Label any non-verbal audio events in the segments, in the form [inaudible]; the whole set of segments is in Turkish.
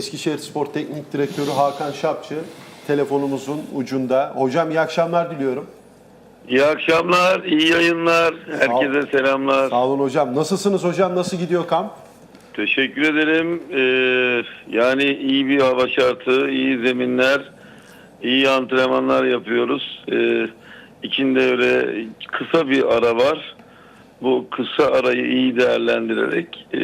Eskişehir Spor Teknik Direktörü Hakan Şapçı telefonumuzun ucunda. Hocam iyi akşamlar diliyorum. İyi akşamlar, iyi yayınlar. Herkese selamlar. Sağ olun hocam. Nasılsınız hocam? Nasıl gidiyor kamp? Teşekkür ederim. Ee, yani iyi bir hava şartı, iyi zeminler, iyi antrenmanlar yapıyoruz. Ee, içinde öyle kısa bir ara var. Bu kısa arayı iyi değerlendirerek e,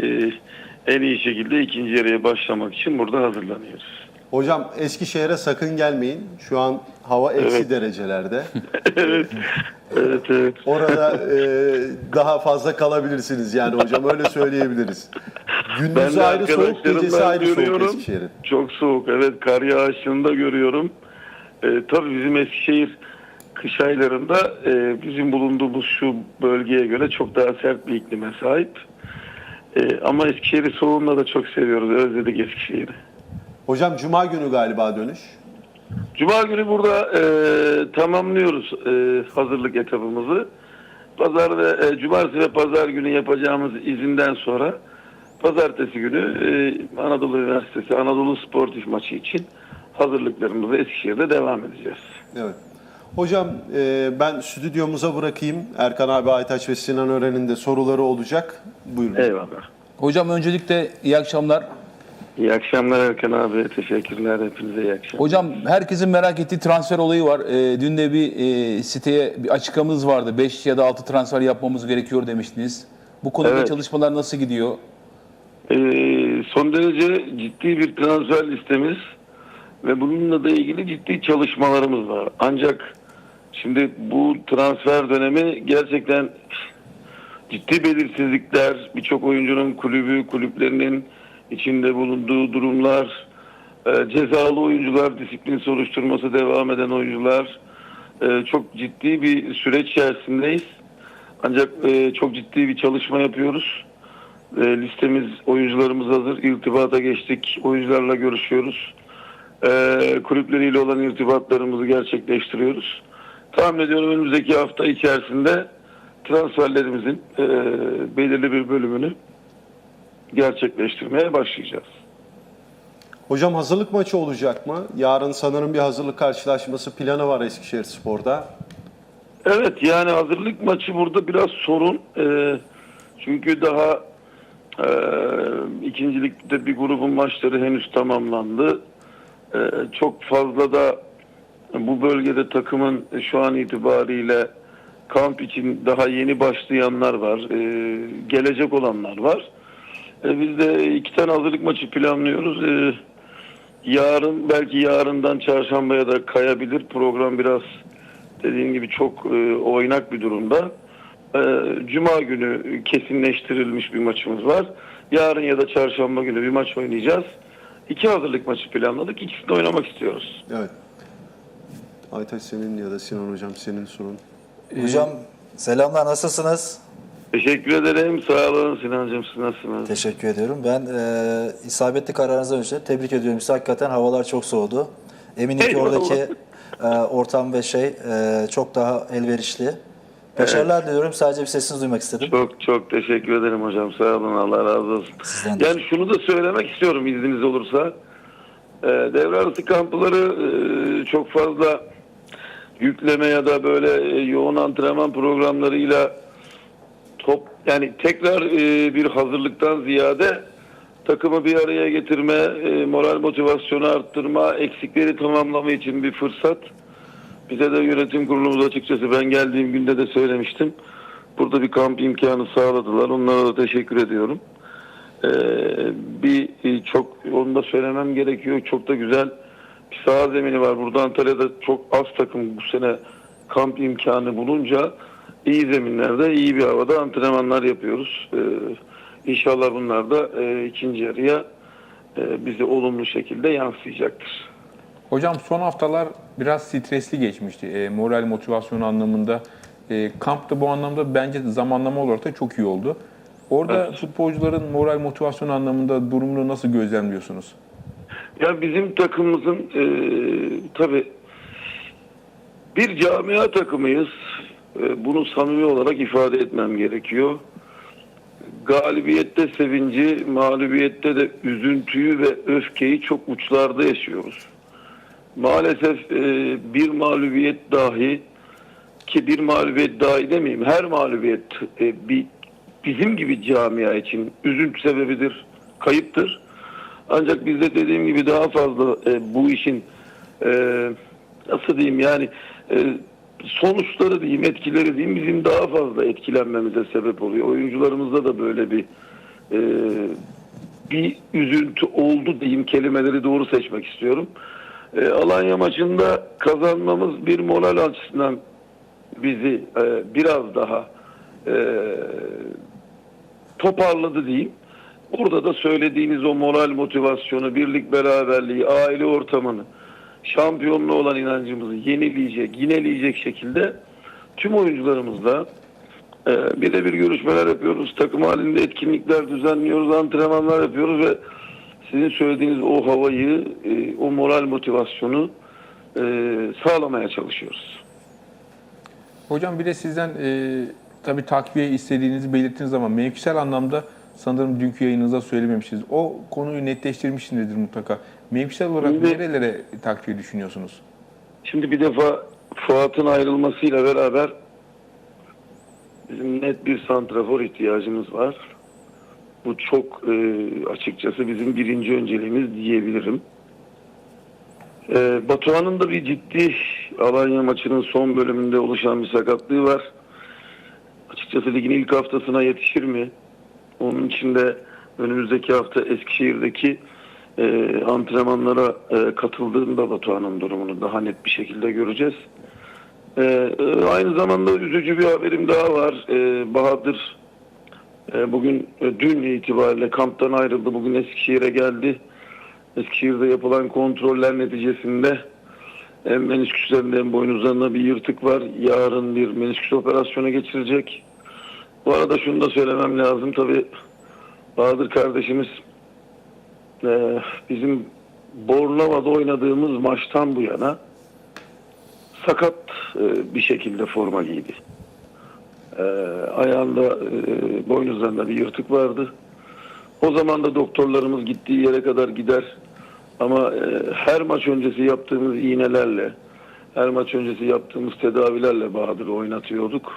en iyi şekilde ikinci yarıya başlamak için burada hazırlanıyoruz. Hocam Eskişehir'e sakın gelmeyin. Şu an hava eksi Evet. derecelerde. [laughs] evet, evet, evet. Orada e, daha fazla kalabilirsiniz yani hocam öyle söyleyebiliriz. De ayrı soğuk, gecesi ayrı soğuk. Eskişehir'in. Çok soğuk. Evet kar yağışını da görüyorum. Ee, tabii bizim Eskişehir kış aylarında e, bizim bulunduğumuz şu bölgeye göre çok daha sert bir iklime sahip. E, ama Eskişehir'i soğuğunda da çok seviyoruz. Özledik Eskişehir'i. Hocam Cuma günü galiba dönüş. Cuma günü burada e, tamamlıyoruz e, hazırlık etapımızı. Pazar ve e, cumartesi ve pazar günü yapacağımız izinden sonra pazartesi günü e, Anadolu Üniversitesi Anadolu Sportif maçı için hazırlıklarımızı Eskişehir'de devam edeceğiz. Evet. Hocam e, ben stüdyomuza bırakayım. Erkan abi Aytaç ve Sinan Ören'in de soruları olacak. Buyurun. Eyvallah. Hocam öncelikle iyi akşamlar. İyi akşamlar Erkan abi. Teşekkürler. Hepinize iyi akşamlar. Hocam herkesin merak ettiği transfer olayı var. Ee, dün de bir e, siteye bir açıklamanız vardı. 5 ya da 6 transfer yapmamız gerekiyor demiştiniz. Bu konuda Evet. çalışmalar nasıl gidiyor? Ee, son derece ciddi bir transfer listemiz ve bununla da ilgili ciddi çalışmalarımız var. Ancak şimdi bu transfer dönemi gerçekten ciddi belirsizlikler, birçok oyuncunun kulübü, kulüplerinin içinde bulunduğu durumlar, e, cezalı oyuncular, disiplin soruşturması devam eden oyuncular, e, çok ciddi bir süreç içerisindeyiz. Ancak e, çok ciddi bir çalışma yapıyoruz. Listemiz, oyuncularımız hazır. İrtibata geçtik. Oyuncularla görüşüyoruz. E, kulüpleriyle olan irtibatlarımızı gerçekleştiriyoruz. Tahmin ediyorum önümüzdeki hafta içerisinde transferlerimizin e, belirli bir bölümünü gerçekleştirmeye başlayacağız. Hocam hazırlık maçı olacak mı? Yarın sanırım bir hazırlık karşılaşması planı var Eskişehir Spor'da. Evet yani hazırlık maçı burada biraz sorun. Ee, çünkü daha e, ikincilikte bir grubun maçları henüz tamamlandı. Ee, çok fazla da bu bölgede takımın şu an itibariyle kamp için daha yeni başlayanlar var. Ee, gelecek olanlar var. Ee, biz de iki tane hazırlık maçı planlıyoruz. Yarın belki yarından çarşambaya da kayabilir. Program biraz dediğim gibi çok e, oynak bir durumda. E, Cuma günü kesinleştirilmiş bir maçımız var. Yarın ya da çarşamba günü bir maç oynayacağız. İki hazırlık maçı planladık. İkisini oynamak istiyoruz. Evet. Aytaç senin ya da Sinan hocam senin sorun. Hocam selamlar nasılsınız? Teşekkür ederim. Sağ olun Sinancığım. Siz nasılsınız? Teşekkür ediyorum. Ben e, isabetli kararınızdan önce tebrik ediyorum. Size hakikaten havalar çok soğudu. Eminim ki Eyvallah. oradaki e, ortam ve şey e, çok daha elverişli. Başarılar diliyorum. Sadece bir sesinizi duymak istedim. Çok çok teşekkür ederim hocam. Sağ olun. Allah razı olsun. Sizden de. Yani şunu da söylemek istiyorum izniniz olursa. Ee, devre arası kampları e, çok fazla yükleme ya da böyle e, yoğun antrenman programlarıyla top yani tekrar e, bir hazırlıktan ziyade takımı bir araya getirme, e, moral motivasyonu arttırma, eksikleri tamamlama için bir fırsat. Bize de yönetim kurulumuz açıkçası ben geldiğim günde de söylemiştim. Burada bir kamp imkanı sağladılar. Onlara da teşekkür ediyorum. Ee, bir e, çok onu da söylemem gerekiyor. Çok da güzel bir saha zemini var. Burada Antalya'da çok az takım bu sene kamp imkanı bulunca iyi zeminlerde, iyi bir havada antrenmanlar yapıyoruz. Ee, inşallah bunlar da e, ikinci yarıya e, bize olumlu şekilde yansıyacaktır. Hocam son haftalar biraz stresli geçmişti. E, moral motivasyon anlamında. E, kampta bu anlamda bence zamanlama olarak da çok iyi oldu. Orada Evet. futbolcuların moral motivasyon anlamında durumunu nasıl gözlemliyorsunuz? Ya bizim takımımızın e, tabi bir camia takımıyız. E, bunu samimi olarak ifade etmem gerekiyor. galibiyette sevinci, mağlubiyette de üzüntüyü ve öfkeyi çok uçlarda yaşıyoruz. Maalesef e, bir mağlubiyet dahi ki bir mağlubiyet dahi demeyeyim her mağlubiyet e, bir bizim gibi camia için üzüntü sebebidir, kayıptır. Ancak bizde dediğim gibi daha fazla e, bu işin e, nasıl diyeyim yani e, sonuçları diyeyim, etkileri diyeyim bizim daha fazla etkilenmemize sebep oluyor. Oyuncularımızda da böyle bir e, bir üzüntü oldu diyeyim kelimeleri doğru seçmek istiyorum. E, Alanya maçında kazanmamız bir moral açısından bizi e, biraz daha e, toparladı diyeyim. Burada da söylediğiniz o moral motivasyonu, birlik beraberliği, aile ortamını, şampiyonluğa olan inancımızı yenileyecek, yineleyecek şekilde tüm oyuncularımızla e, birebir görüşmeler yapıyoruz. Takım halinde etkinlikler düzenliyoruz, antrenmanlar yapıyoruz ve sizin söylediğiniz o havayı, e, o moral motivasyonu e, sağlamaya çalışıyoruz. Hocam bir de sizden e, tabii takviye istediğinizi belirttiğiniz zaman mevkisel anlamda sanırım dünkü yayınınızda söylememişsiniz. O konuyu netleştirmişsinizdir mutlaka. Mevkisel olarak Şimdi- nerelere takviye düşünüyorsunuz? Şimdi bir defa Fuat'ın ayrılmasıyla beraber bizim net bir santrafor ihtiyacımız var. Bu çok e, açıkçası bizim birinci önceliğimiz diyebilirim. E, Batuhan'ın da bir ciddi Alanya maçının son bölümünde oluşan bir sakatlığı var. Açıkçası ligin ilk haftasına yetişir mi? Onun için de önümüzdeki hafta Eskişehir'deki e, antrenmanlara e, katıldığında Batuhan'ın durumunu daha net bir şekilde göreceğiz. E, e, aynı zamanda üzücü bir haberim daha var. E, Bahadır bugün e, dün itibariyle kamptan ayrıldı. Bugün Eskişehir'e geldi. Eskişehir'de yapılan kontroller neticesinde hem menisküslerinde hem boynuzlarında bir yırtık var. Yarın bir menisküs operasyonu geçirecek. Bu arada şunu da söylemem lazım. Tabii Bahadır kardeşimiz ee, bizim Bornova'da oynadığımız maçtan bu yana sakat e, bir şekilde forma giydi. Ee, ayağında e, boynuzlarında bir yırtık vardı. O zaman da doktorlarımız gittiği yere kadar gider. Ama e, her maç öncesi yaptığımız iğnelerle, her maç öncesi yaptığımız tedavilerle Bahadır'ı oynatıyorduk.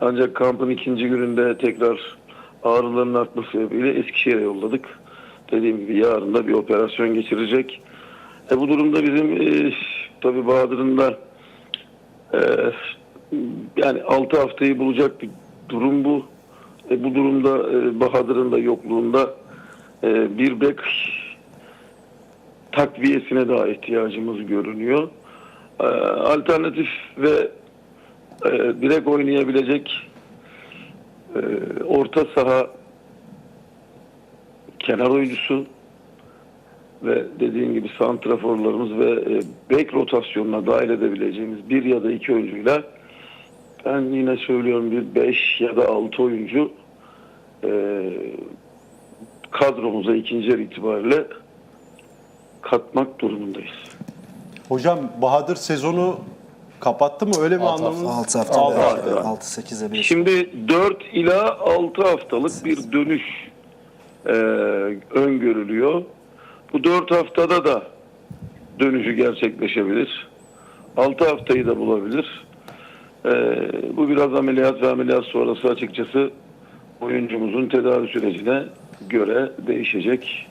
Ancak kampın ikinci gününde tekrar ağrıların artması sebebiyle Eskişehir'e yolladık. Dediğim gibi yarın da bir operasyon geçirecek. E, bu durumda bizim e, tabii Bahadır'ın da e, yani 6 haftayı bulacak bir durum bu. E, bu durumda e, Bahadır'ın da yokluğunda e, bir bek takviyesine daha ihtiyacımız görünüyor. E, alternatif ve e, direkt oynayabilecek e, orta saha kenar oyuncusu ve dediğim gibi santraforlarımız ve e, bek rotasyonuna dahil edebileceğimiz bir ya da iki oyuncuyla ben yine söylüyorum bir beş ya da altı oyuncu e, kadromuza ikinci yer itibariyle katmak durumundayız. Hocam Bahadır sezonu kapattı mı? Öyle mi Altı anlamınız? hafta, 6 Altı hafta. hafta. 6-8'e bir. Şimdi 4 ila 6 haftalık bir dönüş e, öngörülüyor. Bu 4 haftada da dönüşü gerçekleşebilir. 6 haftayı da bulabilir. E, bu biraz ameliyat ve ameliyat sonrası açıkçası oyuncumuzun tedavi sürecine göre değişecek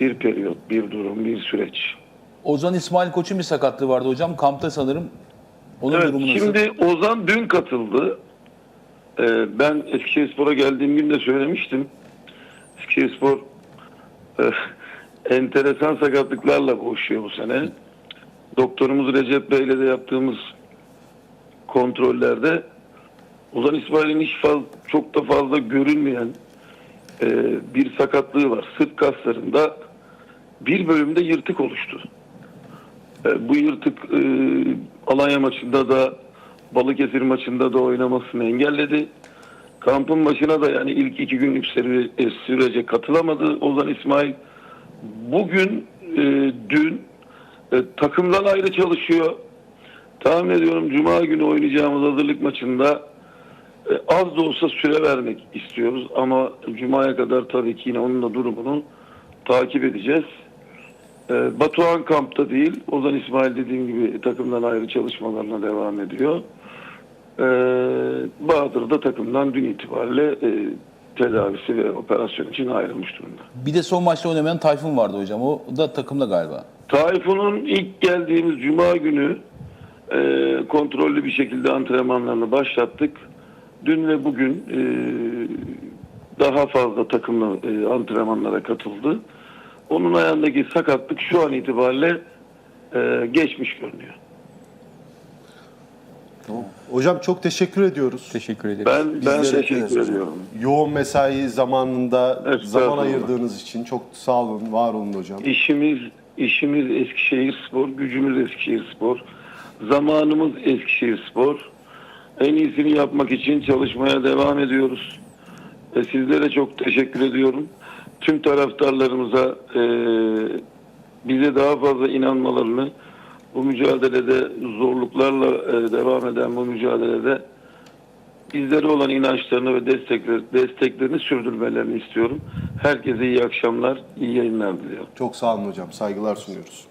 bir periyot, bir durum, bir süreç. Ozan İsmail Koç'un bir sakatlığı vardı hocam. Kampta sanırım. Onun Evet, durumu nasıl? şimdi Ozan dün katıldı. Ee, ben Eskişehirspor'a geldiğim gün de söylemiştim. Eskişehirspor e, [laughs] enteresan sakatlıklarla boğuşuyor bu sene. Doktorumuz Recep Bey ile de yaptığımız kontrollerde Ozan İsmail'in hiç faz, çok da fazla görünmeyen e, bir sakatlığı var. Sırt kaslarında bir bölümde yırtık oluştu. E, Bu yırtık e, Alanya maçında da Balıkesir maçında da oynamasını engelledi. Kampın başına da yani ilk iki günlük e, sürece katılamadı Ozan İsmail. Bugün, e, dün e, takımdan ayrı çalışıyor. Tahmin ediyorum Cuma günü oynayacağımız hazırlık maçında E, az da olsa süre vermek istiyoruz ama Cuma'ya kadar tabii ki yine onun da durumunu takip edeceğiz. E, Batuhan kampta değil, Ozan İsmail dediğim gibi takımdan ayrı çalışmalarına devam ediyor. E, Bahadır da takımdan dün itibariyle e, tedavisi ve operasyon için ayrılmış durumda. Bir de son maçta oynamayan Tayfun vardı hocam. O da takımda galiba. Tayfun'un ilk geldiğimiz cuma günü e, kontrollü bir şekilde antrenmanlarını başlattık. Dün ve bugün e, daha fazla takımla e, antrenmanlara katıldı. Onun ayağındaki sakatlık şu an itibariyle e, geçmiş görünüyor. Hocam çok teşekkür ediyoruz. Teşekkür ederim. Ben ben teşekkür ediyorum. Yoğun mesai zamanında Estağfurullah. zaman ayırdığınız için çok sağ olun, var olun hocam. İşimiz işimiz Eskişehir Spor, gücümüz Eskişehir Spor, zamanımız Eskişehir Spor. En iyisini yapmak için çalışmaya devam ediyoruz. E, sizlere çok teşekkür ediyorum. Tüm taraftarlarımıza e, bize daha fazla inanmalarını, bu mücadelede zorluklarla e, devam eden bu mücadelede bizlere olan inançlarını ve destekler, desteklerini sürdürmelerini istiyorum. Herkese iyi akşamlar, iyi yayınlar diliyorum. Çok sağ olun hocam. Saygılar sunuyoruz.